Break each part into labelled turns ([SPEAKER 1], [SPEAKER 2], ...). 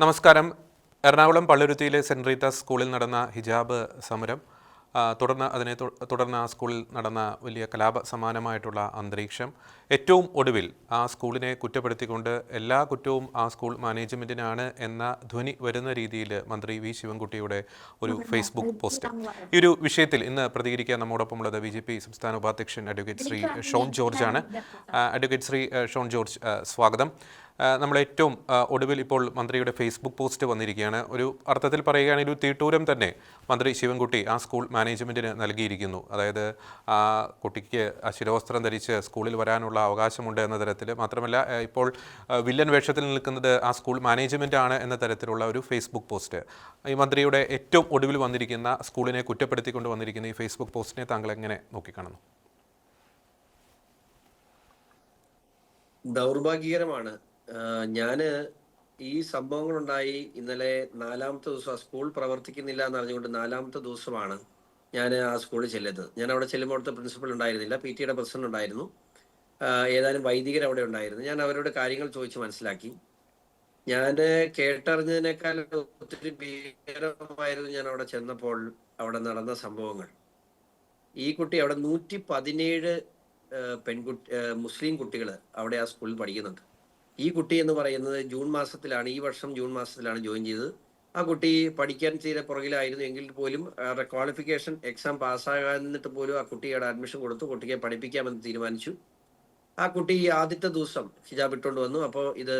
[SPEAKER 1] നമസ്കാരം. എറണാകുളം പള്ളുരുത്തിയിലെ സെന്റ് റീത്ത സ്കൂളിൽ നടന്ന ഹിജാബ് സമരം തുടർന്ന് അതിനെ തുടർന്ന് ആ സ്കൂളിൽ നടന്ന വലിയ കലാപ സമാനമായിട്ടുള്ള അന്തരീക്ഷം. ഏറ്റവും ഒടുവിൽ ആ സ്കൂളിനെ കുറ്റപ്പെടുത്തിക്കൊണ്ട് എല്ലാ കുറ്റവും ആ സ്കൂൾ മാനേജ്മെന്റിനാണ് എന്ന ധ്വനി വരുന്ന രീതിയിൽ മന്ത്രി വി ശിവൻകുട്ടിയുടെ ഒരു ഫേസ്ബുക്ക് പോസ്റ്റ്. ഈ ഒരു വിഷയത്തിൽ ഇന്ന് പ്രതികരിക്കാൻ നമ്മോടൊപ്പം ഉള്ളത് ബി ജെ പി സംസ്ഥാന ഉപാധ്യക്ഷൻ അഡ്വക്കേറ്റ് ശ്രീ ഷോൺ ജോർജ് ആണ് അഡ്വക്കേറ്റ് ശ്രീ ഷോൺ ജോർജ് സ്വാഗതം. നമ്മൾ ഏറ്റവും ഒടുവിൽ ഇപ്പോൾ മന്ത്രിയുടെ ഫേസ്ബുക്ക് പോസ്റ്റ് വന്നിരിക്കുകയാണ്. ഒരു അർത്ഥത്തിൽ പറയുകയാണെങ്കിൽ ഒരു തീട്ടൂരം തന്നെ മന്ത്രി ശിവൻകുട്ടി ആ സ്കൂൾ മാനേജ്മെന്റിന് നൽകിയിരിക്കുന്നു. അതായത് ആ കുട്ടിക്ക് ശിരോവസ്ത്രം ധരിച്ച് സ്കൂളിൽ വരാനുള്ള അവകാശമുണ്ട് എന്ന തരത്തിൽ മാത്രമല്ല ഇപ്പോൾ വില്ലൻ വേഷത്തിൽ നിൽക്കുന്നത് ആ സ്കൂൾ മാനേജ്മെന്റ് ആണ് എന്ന തരത്തിലുള്ള ഒരു ഫേസ്ബുക്ക് പോസ്റ്റ് ഈ മന്ത്രിയുടെ ഏറ്റവും ഒടുവിൽ വന്നിരിക്കുന്ന സ്കൂളിനെ കുറ്റപ്പെടുത്തിക്കൊണ്ട് വന്നിരിക്കുന്ന ഈ ഫേസ്ബുക്ക് പോസ്റ്റിനെ താങ്കൾ എങ്ങനെ നോക്കിക്കാണുന്നു?
[SPEAKER 2] ദൗർഭാഗ്യകരമാണ്. ഞാൻ ഈ സംഭവങ്ങൾ ഉണ്ടായി ഇന്നലെ നാലാമത്തെ ദിവസം ആ സ്കൂൾ പ്രവർത്തിക്കുന്നില്ല എന്ന് അറിഞ്ഞുകൊണ്ട് നാലാമത്തെ ദിവസമാണ് ഞാൻ ആ സ്കൂളിൽ ചെല്ലുന്നത്. ഞാൻ അവിടെ ചെല്ലുമ്പോൾ അവിടുത്തെ പ്രിൻസിപ്പൽ ഉണ്ടായിരുന്നില്ല പി ടിയുടെ പ്രസിഡന്റ് ഉണ്ടായിരുന്നു. ഏതായാലും വൈദികർ അവിടെ ഉണ്ടായിരുന്നു. ഞാൻ അവരോട് കാര്യങ്ങൾ ചോദിച്ച് മനസ്സിലാക്കി. ഞാൻ കേട്ടറിഞ്ഞതിനേക്കാൾ ഒത്തിരി ഭീകരമായിരുന്നു ഞാൻ അവിടെ ചെന്നപ്പോൾ അവിടെ നടന്ന സംഭവങ്ങൾ. ഈ കുട്ടി അവിടെ നൂറ്റി പതിനേഴ് പെൺകുട്ടി മുസ്ലിം കുട്ടികൾ അവിടെ ആ സ്കൂളിൽ പഠിക്കുന്നുണ്ട്. ഈ കുട്ടി എന്ന് പറയുന്നത് ജൂൺ മാസത്തിലാണ് ഈ വർഷം ജൂൺ മാസത്തിലാണ് ജോയിൻ ചെയ്തത്. ആ കുട്ടി പഠിക്കാൻ ചെയ്ത പുറകിലായിരുന്നു എങ്കിൽ പോലും അവരുടെ ക്വാളിഫിക്കേഷൻ എക്സാം പാസ്സാകാന്നിട്ട് പോലും ആ കുട്ടിയുടെ അഡ്മിഷൻ കൊടുത്തു. കുട്ടിയെ പഠിപ്പിക്കാമെന്ന് തീരുമാനിച്ചു. ആ കുട്ടി ആദ്യത്തെ ദിവസം ഹിജാബ് ഇട്ടുകൊണ്ട് വന്നു. അപ്പോൾ ഇത്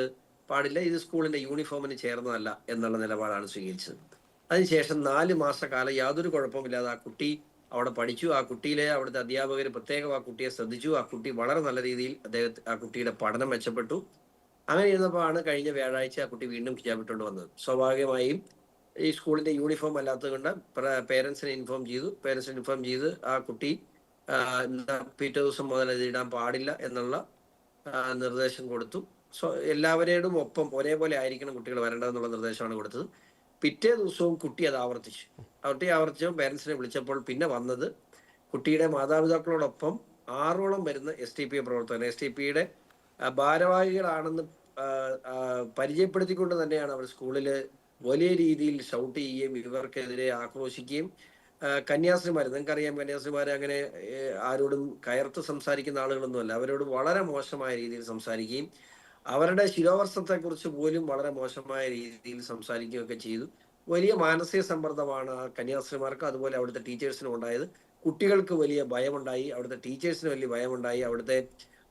[SPEAKER 2] പാടില്ല ഇത് സ്കൂളിന്റെ യൂണിഫോമിന് ചേർന്നതല്ല എന്നുള്ള നിലപാടാണ് സ്വീകരിച്ചത്. അതിനുശേഷം നാല് മാസക്കാലം യാതൊരു കുഴപ്പമില്ലാതെ ആ കുട്ടി അവിടെ പഠിച്ചു. ആ കുട്ടിയിലെ അവിടുത്തെ അധ്യാപകർ പ്രത്യേകം ആ കുട്ടിയെ ശ്രദ്ധിച്ചു. ആ കുട്ടി വളരെ നല്ല രീതിയിൽ അദ്ദേഹത്തെ ആ കുട്ടിയുടെ പഠനം മെച്ചപ്പെട്ടു. അങ്ങനെ ഇരുന്നപ്പോഴാണ് കഴിഞ്ഞ വ്യാഴാഴ്ച ആ കുട്ടി വീണ്ടും ഹിജാബ് ഇട്ടുകൊണ്ട് വന്നത്. സ്വാഭാവികമായും ഈ സ്കൂളിന്റെ യൂണിഫോം അല്ലാത്തത് കൊണ്ട് പേരൻസിനെ ഇൻഫോം ചെയ്തു. പേരൻസിനെ ഇൻഫോം ചെയ്ത് ആ കുട്ടി പിറ്റേ ദിവസം മുതൽ ഇത് ഇടാൻ പാടില്ല എന്നുള്ള നിർദ്ദേശം കൊടുത്തു. സോ എല്ലാവരോടും ഒപ്പം ഒരേപോലെ ആയിരിക്കണം കുട്ടികൾ വരേണ്ടതെന്നുള്ള നിർദ്ദേശമാണ് കൊടുത്തത്. പിറ്റേ ദിവസവും കുട്ടി അത് ആവർത്തിച്ചു. കുട്ടി ആവർത്തിച്ചു പേരൻസിനെ വിളിച്ചപ്പോൾ പിന്നെ വന്നത് കുട്ടിയുടെ മാതാപിതാക്കളോടൊപ്പം ആറോളം വരുന്ന എസ് ടി പി പ്രവർത്തകർ എസ് ടി പിയുടെ ഭാരവാഹികളാണെന്ന് പരിചയപ്പെടുത്തിക്കൊണ്ട് തന്നെയാണ് അവർ സ്കൂളിൽ വലിയ രീതിയിൽ ഷൗട്ട് ചെയ്യുകയും ഇവർക്കെതിരെ ആക്രോശിക്കുകയും ആ, കന്യാസ്ത്രീമാർ നിങ്ങൾക്കറിയാം കന്യാസ്ത്രീമാർ അങ്ങനെ ആരോടും കയർത്ത് സംസാരിക്കുന്ന ആളുകളൊന്നുമല്ല. അവരോട് വളരെ മോശമായ രീതിയിൽ സംസാരിക്കുകയും അവരുടെ ശിരോവർഷത്തെ കുറിച്ച് പോലും വളരെ മോശമായ രീതിയിൽ സംസാരിക്കുകയൊക്കെ ചെയ്തു. വലിയ മാനസിക സമ്മർദ്ദമാണ് ആ കന്യാസ്ത്രീമാർക്ക് അതുപോലെ അവിടുത്തെ ടീച്ചേഴ്സിനും ഉണ്ടായത്. കുട്ടികൾക്ക് വലിയ ഭയമുണ്ടായി അവിടുത്തെ ടീച്ചേഴ്സിന് വലിയ ഭയമുണ്ടായി അവിടുത്തെ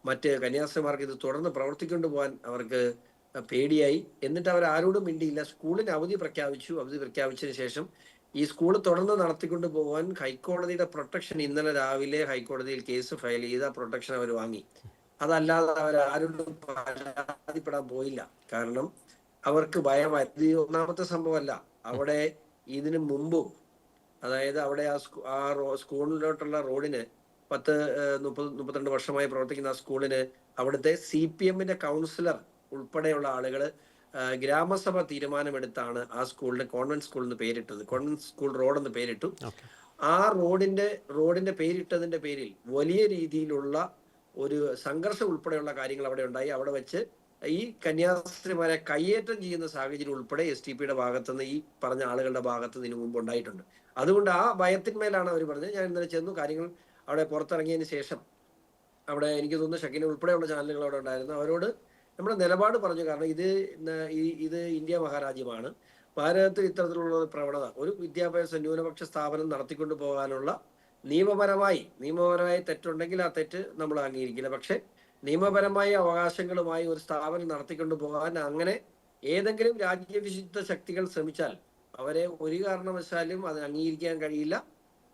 [SPEAKER 2] മറ്റ് കന്യാസ്ത്രീമാർക്ക് ഇത് തുടർന്ന് പ്രവർത്തിക്കൊണ്ടു പോകാൻ അവർക്ക് പേടിയായി. എന്നിട്ട് അവർ ആരോടും മിണ്ടിയില്ല. സ്കൂളിന് അവധി പ്രഖ്യാപിച്ചു. അവധി പ്രഖ്യാപിച്ചതിന് ശേഷം ഈ സ്കൂൾ തുടർന്ന് നടത്തിക്കൊണ്ടു പോകാൻ ഹൈക്കോടതിയുടെ പ്രൊട്ടക്ഷൻ ഇന്നലെ രാവിലെ ഹൈക്കോടതിയിൽ കേസ് ഫയൽ ചെയ്ത പ്രൊട്ടക്ഷൻ അവർ വാങ്ങി. അതല്ലാതെ അവർ ആരോടും പരാതിപ്പെടാൻ പോയില്ല. കാരണം അവർക്ക് ഭയമായി. ഒന്നാമത്തെ സംഭവമല്ല. അവിടെ ഇതിനു മുമ്പും അതായത് അവിടെ ആ സ്കൂളിലോട്ടുള്ള റോഡിന് പത്ത് മുപ്പത് മുപ്പത്തിരണ്ട് വർഷമായി പ്രവർത്തിക്കുന്ന ആ സ്കൂളിന് അവിടുത്തെ സി പി എമ്മിന്റെ കൗൺസിലർ ഉൾപ്പെടെയുള്ള ആളുകൾ ഗ്രാമസഭ തീരുമാനമെടുത്താണ് ആ സ്കൂളിന് കോൺവെന്റ് സ്കൂൾ എന്ന് പേരിട്ടത്. കോൺവെന്റ് സ്കൂൾ റോഡ് എന്ന് പേരിട്ടു. ആ റോഡിന്റെ റോഡിന്റെ പേരിട്ടതിന്റെ പേരിൽ വലിയ രീതിയിലുള്ള ഒരു സംഘർഷം ഉൾപ്പെടെയുള്ള കാര്യങ്ങൾ അവിടെ ഉണ്ടായി. അവിടെ വെച്ച് ഈ കന്യാസ്ത്രീമാരെ കയ്യേറ്റം ചെയ്യുന്ന സാഹചര്യം ഉൾപ്പെടെ എസ് ടി പിയുടെ ഭാഗത്തുനിന്ന് ഈ പറഞ്ഞ ആളുകളുടെ ഭാഗത്ത് ഇതിനു മുമ്പ് ഉണ്ടായിട്ടുണ്ട്. അതുകൊണ്ട് ആ ഭയത്തിന്മേലാണ് അവർ പറഞ്ഞത്. ഞാൻ ഇന്നലെ ചെന്നു കാര്യങ്ങൾ അവിടെ പുറത്തിറങ്ങിയതിന് ശേഷം അവിടെ എനിക്ക് തോന്നുന്നു ഷക്കിന് ഉൾപ്പെടെയുള്ള ചാനലുകൾ അവിടെ ഉണ്ടായിരുന്നു. അവരോട് നമ്മുടെ നിലപാട് പറഞ്ഞു. കാരണം ഇത് ഇത് ഇന്ത്യ മഹാരാജ്യമാണ്. ഭാരതത്തിൽ ഇത്തരത്തിലുള്ള പ്രവണത ഒരു വിദ്യാഭ്യാസ ന്യൂനപക്ഷ സ്ഥാപനം നടത്തിക്കൊണ്ടു പോകാനുള്ള നിയമപരമായി നിയമപരമായി തെറ്റുണ്ടെങ്കിൽ ആ തെറ്റ് നമ്മൾ അംഗീകരിക്കില്ല. പക്ഷെ നിയമപരമായ അവകാശങ്ങളുമായി ഒരു സ്ഥാപനം നടത്തിക്കൊണ്ടു പോകാൻ അങ്ങനെ ഏതെങ്കിലും രാജ്യവിശുദ്ധ ശക്തികൾ ശ്രമിച്ചാൽ അവരെ ഒരു കാരണവശാലും അത് അംഗീകരിക്കാൻ കഴിയില്ല.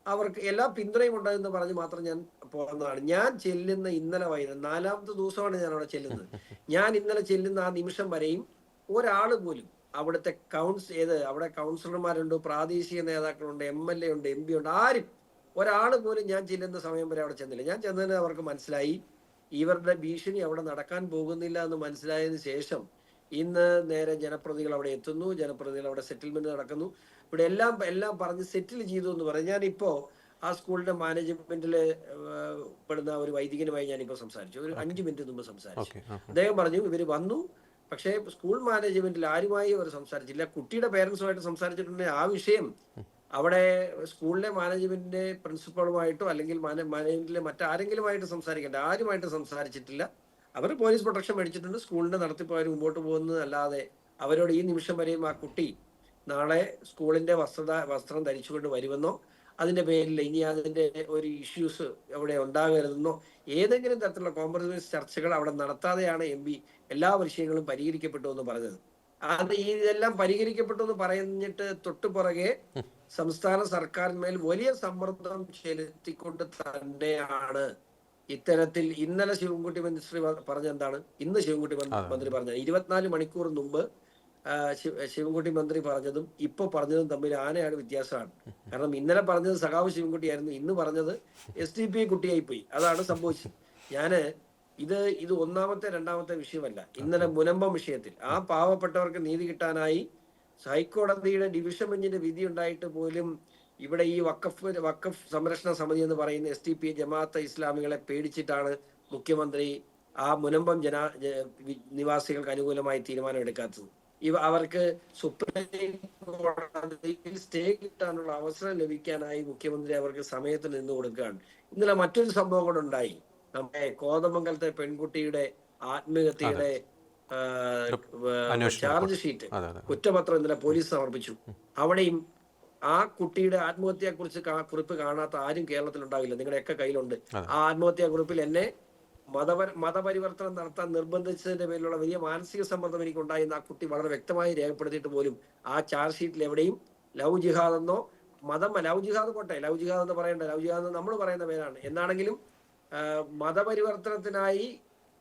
[SPEAKER 2] അവർക്ക് എല്ലാ പിന്തുണയും ഉണ്ടെന്ന് പറഞ്ഞ് മാത്രം ഞാൻ പോകുന്നതാണ് ഞാൻ ചെല്ലുന്ന ഇന്നലെ വൈകുന്നേരം നാലാമത്തെ ദിവസമാണ് ഞാൻ അവിടെ ചെല്ലുന്നത്. ഞാൻ ഇന്നലെ ചെല്ലുന്ന ആ നിമിഷം വരെയും ഒരാൾ പോലും അവിടുത്തെ കൗൺസ് ഏത് അവിടെ കൗൺസിലർമാരുണ്ട് പ്രാദേശിക നേതാക്കളുണ്ട് എം എൽ എ ഉണ്ട് എം പി ഉണ്ട് ആരും ഒരാൾ പോലും ഞാൻ ചെല്ലുന്ന സമയം വരെ അവിടെ ചെന്നില്ല. ഞാൻ ചെന്നതിന് അവർക്ക് മനസ്സിലായി. ഇവരുടെ ഭീഷണി അവിടെ നടക്കാൻ പോകുന്നില്ല എന്ന് മനസ്സിലായതിനു ശേഷം ഇന്ന് നേരെ ജനപ്രതികൾ അവിടെ എത്തുന്നു. ജനപ്രതികൾ അവിടെ സെറ്റിൽമെന്റ് നടക്കുന്നു. ഇവിടെ എല്ലാം എല്ലാം പറഞ്ഞ് സെറ്റിൽ ചെയ്തു എന്ന് പറയും. ഞാനിപ്പോ ആ സ്കൂളിന്റെ മാനേജ്മെന്റിൽ പെടുന്ന ഒരു വൈദികനുമായി ഞാനിപ്പോ സംസാരിച്ചു. ഒരു അഞ്ച് മിനിറ്റ് മുമ്പ് സംസാരിച്ചു. അദ്ദേഹം പറഞ്ഞു ഇവർ വന്നു. പക്ഷേ സ്കൂൾ മാനേജ്മെന്റിൽ ആരുമായി അവർ സംസാരിച്ചില്ല. കുട്ടിയുടെ പേരൻസുമായിട്ട് സംസാരിച്ചിട്ടുണ്ടെങ്കിൽ ആ വിഷയം അവിടെ സ്കൂളിലെ മാനേജ്മെന്റിന്റെ പ്രിൻസിപ്പളുമായിട്ടോ അല്ലെങ്കിൽ മാന- മാനേജ്മെന്റിലെ മറ്റാരെങ്കിലുമായിട്ട് സംസാരിക്കേണ്ട. ആരുമായിട്ട് സംസാരിച്ചിട്ടില്ല. അവർ പോലീസ് പ്രൊട്ടക്ഷൻ മേടിച്ചിട്ടുണ്ട്. സ്കൂളിന്റെ നടത്തിപ്പ് അവർ മുമ്പോട്ട് പോകുന്നത് അല്ലാതെ അവരോട് ഈ നിമിഷം വരെയും ആ കുട്ടി നാളെ സ്കൂളിന്റെ വസ്ത്ര വസ്ത്രം ധരിച്ചുകൊണ്ട് വരുമെന്നോ അതിന്റെ പേരിൽ ഇനി അതിന്റെ ഒരു ഇഷ്യൂസ് അവിടെ ഉണ്ടാകരുതെന്നോ ഏതെങ്കിലും തരത്തിലുള്ള കോംപ്രമൈസ് ചർച്ചകൾ അവിടെ നടത്താതെയാണ് എം പി എല്ലാ വിഷയങ്ങളും പരിഹരിക്കപ്പെട്ടു എന്ന് പറഞ്ഞത്. അത് ഈ ഇതെല്ലാം പരിഹരിക്കപ്പെട്ടു എന്ന് പറഞ്ഞിട്ട് തൊട്ടു പുറകെ സംസ്ഥാന സർക്കാരിന്മേൽ വലിയ സമ്മർദ്ദം ചെലുത്തിക്കൊണ്ട് തന്നെയാണ് ഇത്തരത്തിൽ ഇന്നലെ ശിവൻകുട്ടി മന്ത്രി പറഞ്ഞ എന്താണ്? ഇന്ന് ശിവൻകുട്ടി മന്ത്രി- പറഞ്ഞ ഇരുപത്തിനാല് മണിക്കൂർ മുമ്പ് ശിവൻകുട്ടി മന്ത്രി പറഞ്ഞതും ഇപ്പൊ പറഞ്ഞതും തമ്മിൽ ആനയാണ് വ്യത്യാസമാണ്. കാരണം ഇന്നലെ പറഞ്ഞത് സഖാവ് ശിവൻകുട്ടിയായിരുന്നു ഇന്ന് പറഞ്ഞത് എസ് ഡി പി കുട്ടിയായി പോയി അതാണ് സംഭവിച്ചത്. ഞാൻ ഇത് ഇത് ഒന്നാമത്തെ രണ്ടാമത്തെ വിഷയമല്ല. ഇന്നലെ മുനമ്പം വിഷയത്തിൽ ആ പാവപ്പെട്ടവർക്ക് നീതി കിട്ടാനായി ഹൈക്കോടതിയുടെ ഡിവിഷൻ ബെഞ്ചിന്റെ വിധി ഉണ്ടായിട്ട് പോലും ഇവിടെ ഈ വക്കഫ് വക്കഫ് സംരക്ഷണ സമിതി എന്ന് പറയുന്ന എസ് ടി പി ജമാഅത്ത് ഇസ്ലാമികളെ പേടിച്ചിട്ടാണ് മുഖ്യമന്ത്രി ആ മുനമ്പം ജന നിവാസികൾക്ക് അനുകൂലമായി തീരുമാനം എടുക്കാത്തത് ഇവ അവർക്ക് സുപ്രീം കോടതിയിൽ സ്റ്റേ കിട്ടാനുള്ള അവസരം ലഭിക്കാനായി മുഖ്യമന്ത്രി അവർക്ക് സമയത്ത് നിന്ന് കൊടുക്കുകയാണ്. ഇന്നലെ മറ്റൊരു സംഭവം കൂടെ ഉണ്ടായി. നമ്മുടെ കോതമംഗലത്തെ പെൺകുട്ടിയുടെ ആത്മഹത്യയുടെ ചാർജ് ഷീറ്റ് കുറ്റപത്രം ഇന്നലെ പോലീസ് സമർപ്പിച്ചു. അവിടെയും ആ കുട്ടിയുടെ ആത്മഹത്യയെ കുറിച്ച് കുറിപ്പ് കാണാത്ത ആരും കേരളത്തിൽ ഉണ്ടാവില്ല നിങ്ങളുടെയൊക്കെ കയ്യിലുണ്ട്. ആ ആത്മഹത്യാ കുറിപ്പിൽ എന്നെ മതപര മതപരിവർത്തനം നടത്താൻ നിർബന്ധിച്ചതിന്റെ പേരിലുള്ള വലിയ മാനസിക സമ്മർദ്ദം എനിക്ക് ഉണ്ടായെന്ന് ആ കുട്ടി വളരെ വ്യക്തമായി രേഖപ്പെടുത്തിയിട്ട് പോലും ആ ചാർജ് ഷീറ്റിൽ എവിടെയും ലവ് ജിഹാദ് എന്നോ മതം ലവ് ജിഹാദ് പോട്ടെ ലവ് ജിഹാദ് എന്ന് പറയണ്ട ലവ് ജിഹാദ് നമ്മൾ പറയുന്ന പേരാണ്. എന്നാണെങ്കിലും മതപരിവർത്തനത്തിനായി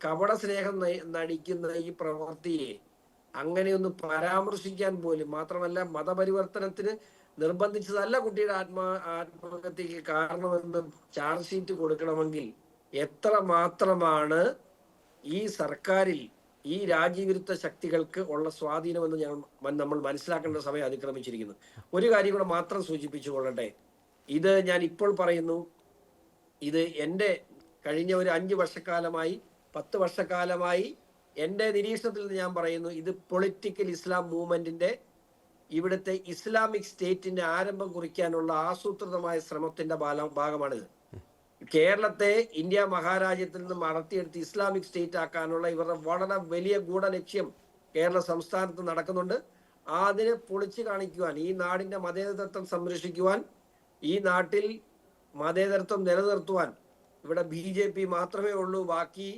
[SPEAKER 2] കപട സ്നേഹം നടിക്കുന്ന ഈ പ്രവൃത്തിയെ അങ്ങനെയൊന്ന് പരാമർശിക്കാൻ പോലും മാത്രമല്ല മതപരിവർത്തനത്തിന് നിർബന്ധിച്ചതല്ല കുട്ടിയുടെ ആത്മാ ആത്മഹത്യക്ക് കാരണമെന്ന് ചാർജ് ഷീറ്റ് കൊടുക്കണമെങ്കിൽ എത്ര മാത്രമാണ് ഈ സർക്കാരിൽ ഈ രാജ്യവിരുദ്ധ ശക്തികൾക്ക് ഉള്ള സ്വാധീനമെന്ന് മ- നമ്മൾ മനസ്സിലാക്കേണ്ട സമയം അതിക്രമിച്ചിരിക്കുന്നു. ഒരു കാര്യം കൂടെ മാത്രം സൂചിപ്പിച്ചു കൊള്ളട്ടെ. ഇത് ഞാൻ ഇപ്പോൾ പറയുന്നു. ഇത് എന്റെ കഴിഞ്ഞ ഒരു അഞ്ച് വർഷക്കാലമായി പത്ത് വർഷക്കാലമായി എന്റെ നിരീക്ഷണത്തിൽ നിന്ന് ഞാൻ പറയുന്നു ഇത് പൊളിറ്റിക്കൽ ഇസ്ലാം മൂവ്മെന്റിന്റെ ഇവിടുത്തെ ഇസ്ലാമിക് സ്റ്റേറ്റിന്റെ ആരംഭം കുറിക്കാനുള്ള ആസൂത്രിതമായ ശ്രമത്തിന്റെ ഭാഗമാണിത്. കേരളത്തെ ഇന്ത്യ മഹാരാജ്യത്തിൽ നിന്ന് മടത്തിയെടുത്ത് ഇസ്ലാമിക് സ്റ്റേറ്റ് ആക്കാനുള്ള ഇവരുടെ വളരെ വലിയ ഗൂഢലക്ഷ്യം കേരള സംസ്ഥാനത്ത് നടക്കുന്നുണ്ട്. അതിനെ പൊളിച്ചു കാണിക്കുവാൻ ഈ നാടിന്റെ മതേതരത്വം സംരക്ഷിക്കുവാൻ ഈ നാട്ടിൽ മതേതരത്വം നിലനിർത്തുവാൻ ഇവിടെ ബി ജെ പി മാത്രമേ ഉള്ളൂ. ബാക്കി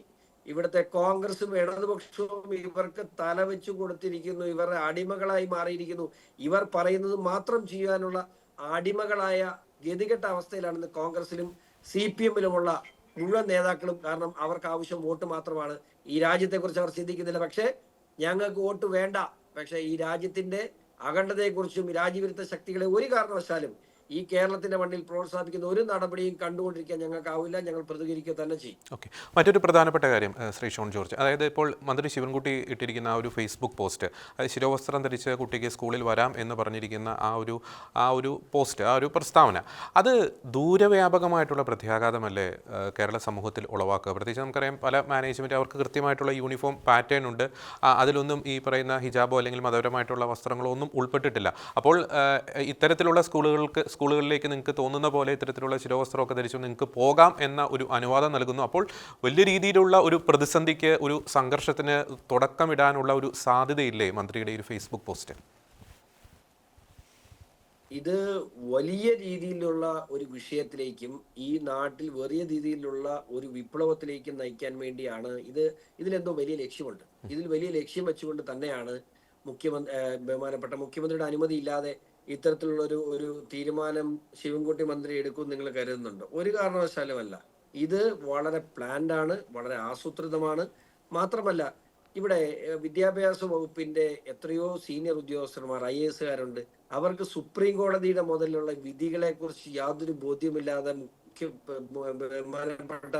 [SPEAKER 2] ഇവിടുത്തെ കോൺഗ്രസും ഇടതുപക്ഷവും ഇവർക്ക് തലവെച്ചു കൊടുത്തിരിക്കുന്നു. ഇവരുടെ അടിമകളായി മാറിയിരിക്കുന്നു. ഇവർ പറയുന്നത് മാത്രം ചെയ്യാനുള്ള അടിമകളായ ഗതികെട്ട അവസ്ഥയിലാണ് ഇന്ന് കോൺഗ്രസിലും സി പി എമ്മിലുമുള്ള മുഴുവൻ നേതാക്കളും കാരണം അവർക്ക് ആവശ്യം വോട്ട് മാത്രമാണ്. ഈ രാജ്യത്തെ കുറിച്ച് അവർ ചിന്തിക്കുന്നില്ല. പക്ഷേ ഞങ്ങൾക്ക് വോട്ട് വേണ്ട. പക്ഷേ ഈ രാജ്യത്തിന്റെ അഖണ്ഡതയെക്കുറിച്ചും രാജ്യവിരുദ്ധ ശക്തികളെ ഒരു കാരണവശാലും ഈ കേരളത്തിന്റെ മണ്ണിൽ പ്രോത്സാഹിപ്പിക്കുന്ന ഒരു നടപടിയും കണ്ടുകൊണ്ടിരിക്കാൻ ഞങ്ങൾക്കാവില്ല. ഞങ്ങൾ പ്രതികരിക്കുക തന്നെ ചെയ്യും.
[SPEAKER 1] ഓക്കെ. മറ്റൊരു പ്രധാനപ്പെട്ട കാര്യം ശ്രീ ഷോൺ ജോർജ്. അതായത് ഇപ്പോൾ മന്ത്രി ശിവൻകുട്ടി ഇട്ടിരിക്കുന്ന ആ ഒരു ഫേസ്ബുക്ക് പോസ്റ്റ് അത് ശിരോവസ്ത്രം ധരിച്ച് കുട്ടിക്ക് സ്കൂളിൽ വരാം എന്ന് പറഞ്ഞിരിക്കുന്ന ആ ഒരു ആ ഒരു പോസ്റ്റ് ആ ഒരു പ്രസ്താവന അത് ദൂരവ്യാപകമായിട്ടുള്ള പ്രത്യാഘാതമല്ലേ കേരള സമൂഹത്തിൽ ഉളവാക്കുക? പ്രത്യേകിച്ച് നമുക്കറിയാം പല മാനേജ്മെന്റ് അവർക്ക് കൃത്യമായിട്ടുള്ള യൂണിഫോം പാറ്റേൺ ഉണ്ട്. അതിലൊന്നും ഈ പറയുന്ന ഹിജാബോ അല്ലെങ്കിൽ മതപരമായിട്ടുള്ള വസ്ത്രങ്ങളോ ഒന്നും ഉൾപ്പെട്ടിട്ടില്ല. അപ്പോൾ ഇത്തരത്തിലുള്ള സ്കൂളുകൾക്ക് സ്കൂളുകളിലേക്ക് നിങ്ങൾക്ക് തോന്നുന്ന പോലെ ഇത്തരത്തിലുള്ള ശിരോവസ്ത്രമൊക്കെ ധരിച്ചു നിങ്ങൾക്ക് പോകാം എന്ന ഒരു അനുവാദം നൽകുന്നു. അപ്പോൾ വലിയ രീതിയിലുള്ള ഒരു പ്രതിസന്ധിക്ക് ഒരു സംഘർഷത്തിന് തുടക്കമിടാനുള്ള ഒരു സാധ്യതയില്ലേ മന്ത്രിയുടെ ഒരു ഫേസ്ബുക്ക് പോസ്റ്റ്?
[SPEAKER 2] ഇത് വലിയ രീതിയിലുള്ള ഒരു വിഷയത്തിലേക്കും ഈ നാട്ടിൽ വലിയ രീതിയിലുള്ള ഒരു വിപ്ലവത്തിലേക്കും നയിക്കാൻ വേണ്ടിയാണ് ഇത്. ഇതിലെന്തോ വലിയ ലക്ഷ്യമുണ്ട്. ഇതിൽ വലിയ ലക്ഷ്യം വെച്ചുകൊണ്ട് തന്നെയാണ് മുഖ്യമന്ത്രി ബഹുമാനപ്പെട്ട മുഖ്യമന്ത്രിയുടെ അനുമതി ഇല്ലാതെ ഇത്തരത്തിലുള്ള ഒരു ഒരു തീരുമാനം ശിവൻകുട്ടി മന്ത്രി എടുക്കും നിങ്ങൾ കരുതുന്നുണ്ടോ? ഒരു കാരണവശാലുമല്ല. ഇത് വളരെ പ്ലാൻഡ് ആണ് വളരെ ആസൂത്രിതമാണ്. മാത്രമല്ല ഇവിടെ വിദ്യാഭ്യാസ വകുപ്പിന്റെ എത്രയോ സീനിയർ ഉദ്യോഗസ്ഥന്മാർ ഐ എസുകാരുണ്ട് അവർക്ക് സുപ്രീം കോടതിയുടെ മുതലുള്ള വിധികളെ കുറിച്ച് യാതൊരു ബോധ്യമില്ലാതെ മുഖ്യ ബഹുമാനപ്പെട്ട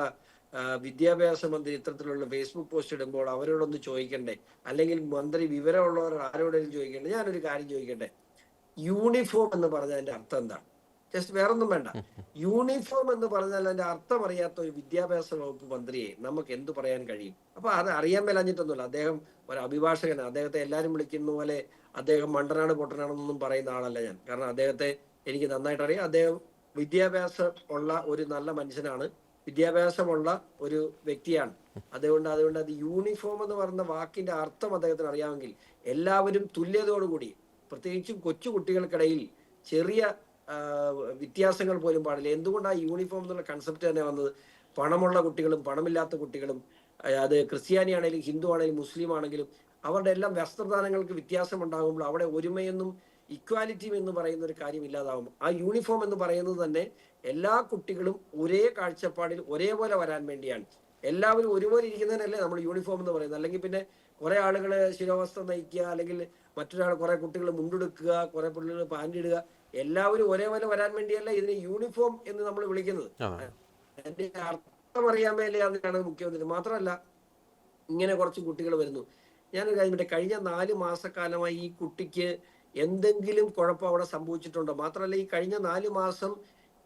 [SPEAKER 2] വിദ്യാഭ്യാസ മന്ത്രി ഇത്തരത്തിലുള്ള ഫേസ്ബുക്ക് പോസ്റ്റ് ഇടുമ്പോൾ അവരോടൊന്ന് ചോദിക്കണ്ടേ? അല്ലെങ്കിൽ മന്ത്രി വിവരമുള്ളവർ ആരോടെങ്കിലും ചോദിക്കണ്ടേ? ഞാനൊരു കാര്യം ചോദിക്കട്ടെ? യൂണിഫോം എന്ന് പറഞ്ഞതിന്റെ അർത്ഥം എന്താണ്? ജസ്റ്റ് വേറൊന്നും വേണ്ട. യൂണിഫോം എന്ന് പറഞ്ഞാൽ അതിന്റെ അർത്ഥം അറിയാത്ത ഒരു വിദ്യാഭ്യാസ വകുപ്പ് മന്ത്രിയെ നമുക്ക് എന്ത് പറയാൻ കഴിയും? അപ്പൊ അത് അറിയാൻ മേലഞ്ഞിട്ടൊന്നുമില്ല. അദ്ദേഹം ഒരു അഭിഭാഷകനാണ്. അദ്ദേഹത്തെ എല്ലാവരും വിളിക്കുന്ന പോലെ അദ്ദേഹം മണ്ടനാണ് പൊട്ടനാണെന്നൊന്നും പറയുന്ന ആളല്ല ഞാൻ. കാരണം അദ്ദേഹത്തെ എനിക്ക് നന്നായിട്ട് അറിയാം അദ്ദേഹം വിദ്യാഭ്യാസം ഉള്ള ഒരു നല്ല മനുഷ്യനാണ്. വിദ്യാഭ്യാസമുള്ള ഒരു വ്യക്തിയാണ്. അതുകൊണ്ട് അതുകൊണ്ട് അത് യൂണിഫോം എന്ന് പറയുന്ന വാക്കിന്റെ അർത്ഥം അദ്ദേഹത്തിന് അറിയാമെങ്കിൽ എല്ലാവരും തുല്യതയോടുകൂടി പ്രത്യേകിച്ചും കൊച്ചു കുട്ടികൾക്കിടയിൽ ചെറിയ വ്യത്യാസങ്ങൾ പോലും പാടില്ല. എന്തുകൊണ്ടാണ് യൂണിഫോം എന്നുള്ള കൺസെപ്റ്റ് തന്നെ വന്നത്? പണമുള്ള കുട്ടികളും പണമില്ലാത്ത കുട്ടികളും അത് ക്രിസ്ത്യാനി ആണെങ്കിലും ഹിന്ദു ആണെങ്കിലും മുസ്ലിം ആണെങ്കിലും അവരുടെ എല്ലാം വസ്ത്രദാനങ്ങൾക്ക് വ്യത്യാസം ഉണ്ടാകുമ്പോൾ അവിടെ ഒരുമയെന്നും ഇക്വാലിറ്റിയും എന്ന് പറയുന്ന ഒരു കാര്യം ഇല്ലാതാവും. ആ യൂണിഫോം എന്ന് പറയുന്നത് തന്നെ എല്ലാ കുട്ടികളും ഒരേ കാഴ്ചപ്പാടിൽ ഒരേപോലെ വരാൻ വേണ്ടിയാണ്. എല്ലാവരും ഒരുപോലെ ഇരിക്കുന്നതിനല്ലേ നമ്മൾ യൂണിഫോം എന്ന് പറയുന്നത്. അല്ലെങ്കിൽ പിന്നെ കുറെ ആളുകൾ ശിരോവസ്ത്രം നയിക്കുക അല്ലെങ്കിൽ മറ്റൊരാൾ കുറെ കുട്ടികൾ മുണ്ടെടുക്കുക കുറെ പിള്ളേർ പാന്റ് ഇടുക എല്ലാവരും ഒരേപോലെ വരാൻ വേണ്ടിയല്ല ഇതിനെ യൂണിഫോം എന്ന് നമ്മൾ വിളിക്കുന്നത്.
[SPEAKER 1] എന്റെ
[SPEAKER 2] അതിന്റെ അർത്ഥം അറിയാൻ മേലെയാണ് മുഖ്യമന്ത്രി. മാത്രമല്ല ഇങ്ങനെ കുറച്ച് കുട്ടികൾ വരുന്നു. ഞാനൊരു കാര്യം കഴിഞ്ഞ നാല് മാസക്കാലമായി ഈ കുട്ടിക്ക് എന്തെങ്കിലും കുഴപ്പം അവിടെ സംഭവിച്ചിട്ടുണ്ടോ? മാത്രമല്ല ഈ കഴിഞ്ഞ നാല് മാസം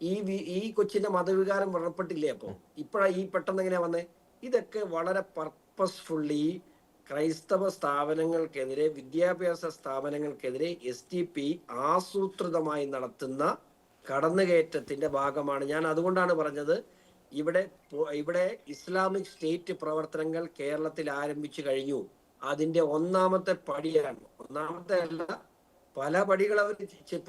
[SPEAKER 2] ഈ ഈ കൊച്ചിന്റെ മതവികാരം വ്രണപ്പെട്ടില്ലേ അപ്പോ? ഇപ്പഴാ ഈ പെട്ടെന്ന് എങ്ങനെയാ വന്നേ? ഇതൊക്കെ വളരെ പർപ്പസ്ഫുള്ളി ക്രൈസ്തവ സ്ഥാപനങ്ങൾക്കെതിരെ വിദ്യാഭ്യാസ സ്ഥാപനങ്ങൾക്കെതിരെ എസ് ടി പി ആസൂത്രിതമായി നടത്തുന്ന കടന്നുകയറ്റത്തിന്റെ ഭാഗമാണ്. ഞാൻ അതുകൊണ്ടാണ് പറഞ്ഞത് ഇവിടെ ഇവിടെ ഇസ്ലാമിക് സ്റ്റേറ്റ് പ്രവർത്തനങ്ങൾ കേരളത്തിൽ ആരംഭിച്ചു കഴിഞ്ഞു. അതിന്റെ ഒന്നാമത്തെ പടിയാണ്. ഒന്നാമത്തെ അല്ല പല പടികൾ അവർ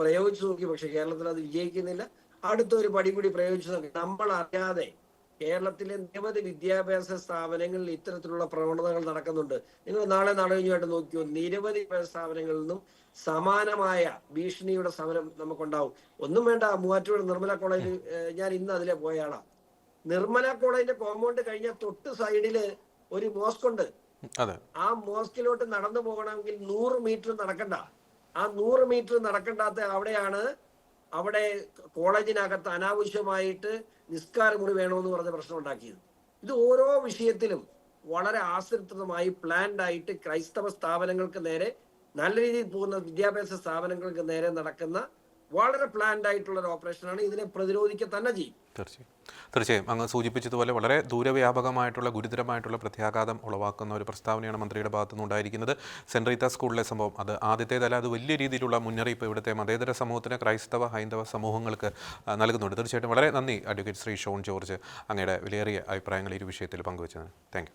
[SPEAKER 2] പ്രയോഗിച്ചു നോക്കി പക്ഷെ കേരളത്തിൽ അത് വിജയിക്കുന്നില്ല. അടുത്തൊരു പടി കൂടി പ്രയോഗിച്ചു നോക്കി. നമ്മൾ അറിയാതെ കേരളത്തിലെ നിരവധി വിദ്യാഭ്യാസ സ്ഥാപനങ്ങളിൽ ഇത്തരത്തിലുള്ള പ്രവണതകൾ നടക്കുന്നുണ്ട്. നിങ്ങൾ നാളെ നാടകഞ്ഞുമായിട്ട് നോക്കിയോ? നിരവധി സ്ഥാപനങ്ങളിൽ നിന്നും സമാനമായ ഭീഷണിയുടെ സമരം നമുക്കുണ്ടാവും. ഒന്നും വേണ്ട മൂവാറ്റുപുഴ നിർമ്മല കോളേജ് ഞാൻ ഇന്ന് അതിലെ പോയാളാ. നിർമ്മല കോളേജിന്റെ കോമ്പൗണ്ട് കഴിഞ്ഞ തൊട്ട് സൈഡിൽ ഒരു മോസ്ക് ഉണ്ട് ആ മോസ്കിലോട്ട് നടന്നു പോകണമെങ്കിൽ നൂറ് മീറ്റർ നടക്കണ്ട. ആ നൂറ് മീറ്റർ നടക്കണ്ടാത്ത അവിടെയാണ് അവിടെ കോളേജിനകത്ത് അനാവശ്യമായിട്ട് നിസ്കാര മുറി വേണമെന്ന് പറഞ്ഞ പ്രശ്നം ഉണ്ടാക്കിയത്. ഇത് ഓരോ വിഷയത്തിലും വളരെ ആസൃതമായി പ്ലാൻഡ് ആയിട്ട് ക്രൈസ്തവ സ്ഥാപനങ്ങൾക്ക് നേരെ നല്ല രീതിയിൽ പോകുന്ന വിദ്യാഭ്യാസ സ്ഥാപനങ്ങൾക്ക് നേരെ നടക്കുന്ന വളരെ പ്ലാൻഡ് ആയിട്ടുള്ള ഒരു ഓപ്പറേഷനാണ് ഇതിനെ പ്രതിരോധിക്കുക തന്നെ ചെയ്യും.
[SPEAKER 1] തീർച്ചയായും. തീർച്ചയായും. അങ്ങ് സൂചിപ്പിച്ചതുപോലെ വളരെ ദൂരവ്യാപകമായിട്ടുള്ള ഗുരുതരമായിട്ടുള്ള പ്രത്യാഘാതം ഉളവാക്കുന്ന ഒരു പ്രസ്താവനയാണ് മന്ത്രിയുടെ ഭാഗത്തു നിന്നുണ്ടായിരിക്കുന്നത് സെന്റ് റീത്ത സ്കൂളിലെ സംഭവം. അത് ആദ്യത്തേതല്ല അത് വലിയ രീതിയിലുള്ള മുന്നറിയിപ്പ് ഇവിടുത്തെ മതേതര സമൂഹത്തിന് ക്രൈസ്തവ ഹൈന്ദവ സമൂഹങ്ങൾക്ക് നൽകുന്നുണ്ട്. തീർച്ചയായിട്ടും വളരെ നന്ദി അഡ്വക്കേറ്റ് ശ്രീ ഷോൺ ജോർജ് അങ്ങയുടെ വിലയേറിയ അഭിപ്രായങ്ങൾ ഈ വിഷയത്തിൽ പങ്കുവച്ചതിന്. താങ്ക്